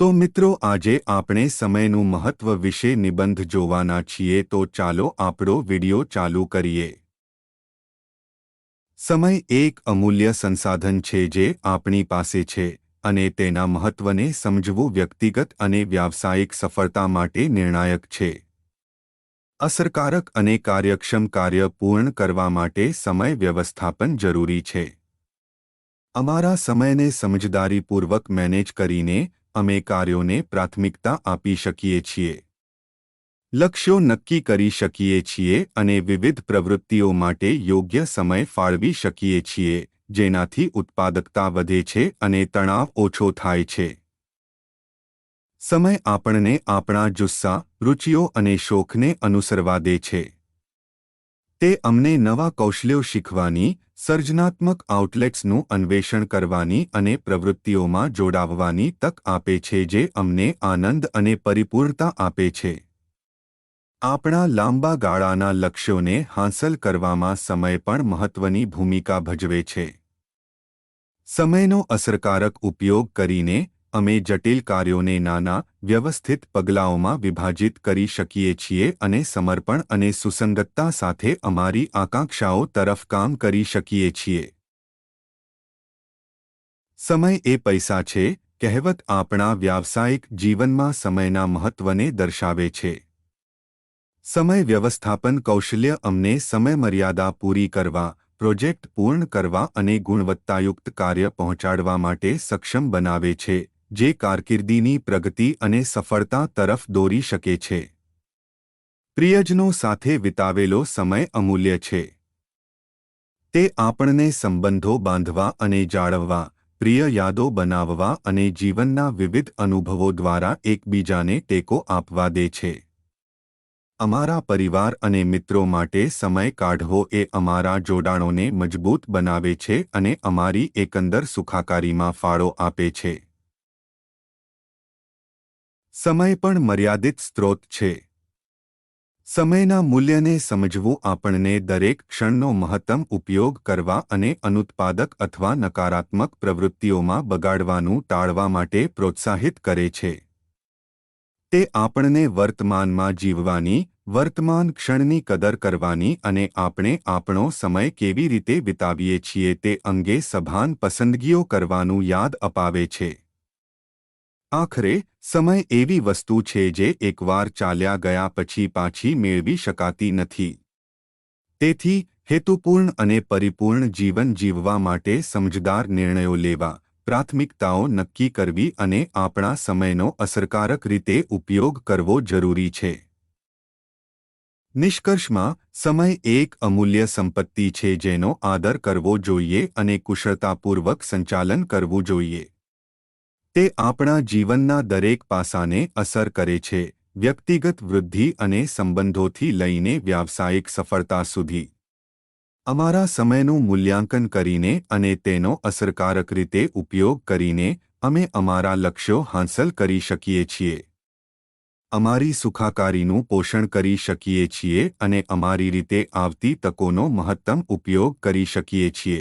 તો મિત્રો, આજે આપણે સમયનું મહત્વ વિશે નિબંધ જોવાના છીએ. તો ચાલો આપણો વિડિયો ચાલુ કરીએ. સમય એક અમૂલ્ય સંસાધન છે જે આપણી પાસે છે અને તેના મહત્વને સમજવું વ્યક્તિગત અને વ્યાવસાયિક સફળતા માટે નિર્ણાયક છે. અસરકારક અને કાર્યક્ષમ કાર્ય પૂર્ણ કરવા માટે સમય વ્યવસ્થાપન જરૂરી છે. અમારા સમયને સમજદારીપૂર્વક મેનેજ કરીને અમે કાર્યોને પ્રાથમિકતા આપી શકીએ છીએ. લક્ષ્યો નક્કી કરી શકીએ છીએ અને વિવિધ પ્રવૃત્તિઓ માટે યોગ્ય સમય ફાળવી શકીએ છીએ, જેનાથી ઉત્પાદકતા વધે છે અને તણાવ ઓછો થાય છે. સમય આપણને આપણા જુસ્સા, રુચિઓ અને શોખને અનુસરવા દે છે. તે અમને નવા કૌશલ્યો શીખવાની, સર્જનાત્મક આઉટલેટ્સનું અન્વેષણ કરવાની અને પ્રવૃત્તિઓમાં જોડાવવાની તક આપે છે જે અમને આનંદ અને પરિપૂર્ણતા આપે છે. આપણા લાંબા ગાળાના લક્ષ્યોને હાંસલ કરવામાં સમય પણ મહત્વની ભૂમિકા ભજવે છે. સમયનો અસરકારક ઉપયોગ કરીને અમે જટિલ કાર્યોને નાના, વ્યવસ્થિત પગલાઓમાં વિભાજિત કરી શકીએ છીએ અને સમર્પણ અને સુસંગતતા સાથે અમારી આકાંક્ષાઓ તરફ કામ કરી શકીએ છીએ. સમય એ પૈસા છે, કહેવત આપણા વ્યાવસાયિક જીવનમાં સમયના મહત્વને દર્શાવે છે. સમય વ્યવસ્થાપન કૌશલ્ય અમને સમયમર્યાદા પૂરી કરવા, પ્રોજેક્ટ પૂર્ણ કરવા અને ગુણવત્તાયુક્ત કાર્ય પહોંચાડવા માટે સક્ષમ બનાવે છે. જે કારકિર્દીની પ્રગતિ અને સફળતા તરફ દોરી શકે છે. પ્રિયજનો સાથે વિતાવેલો સમય અમૂલ્ય છે. તે આપણને સંબંધો બાંધવા અને જાળવવા, પ્રિય યાદો બનાવવા અને જીવનના વિવિધ અનુભવો દ્વારા એકબીજાને ટેકો આપવા દે છે. અમારા પરિવાર અને મિત્રો માટે સમય કાઢવો એ અમારા જોડાણોને મજબૂત બનાવે છે અને અમારી એકંદર સુખાકારીમાં ફાળો આપે છે. સમય પણ મર્યાદિત સ્ત્રોત છે. સમયના મૂલ્યને સમજવું આપણને દરેક ક્ષણનો મહત્તમ ઉપયોગ કરવા અને અનુત્પાદક અથવા નકારાત્મક પ્રવૃત્તિઓમાં બગાડવાનું ટાળવા માટે પ્રોત્સાહિત કરે છે. તે આપણને વર્તમાનમાં જીવવાની, વર્તમાન ક્ષણની કદર કરવાની અને આપણે આપણો સમય કેવી રીતે વિતાવીએ છીએ તે અંગે સભાન પસંદગીઓ કરવાનું યાદ અપાવે છે. આખરે, સમય એવી વસ્તુ છે જે એકવાર ચાલ્યા ગયા પછી પાછી મેળવી શકાતી નથી. તેથી, હેતુપૂર્ણ અને પરિપૂર્ણ જીવન જીવવા માટે સમજદાર નિર્ણયો લેવા, પ્રાથમિકતાઓ નક્કી કરવી અને આપણા સમયનો અસરકારક રીતે ઉપયોગ કરવો જરૂરી છે. નિષ્કર્ષમાં, સમય એક અમૂલ્ય સંપત્તિ છે જેનો આદર કરવો જોઈએ અને કુશળતાપૂર્વક સંચાલન કરવું જોઈએ. તે આપણા જીવનના દરેક પાસાને અસર કરે છે, વ્યક્તિગત વૃદ્ધિ અને સંબંધોથી લઈને વ્યાવસાયિક સફળતા સુધી. અમારા સમયનું મૂલ્યાંકન કરીને અને તેનો અસરકારક રીતે ઉપયોગ કરીને અમે અમારા લક્ષ્યો હાંસલ કરી શકીએ છીએ. અમારી સુખાકારીનું પોષણ કરી શકીએ છીએ અને અમારી રીતે આવતી તકોનો મહત્તમ ઉપયોગ કરી શકીએ છીએ.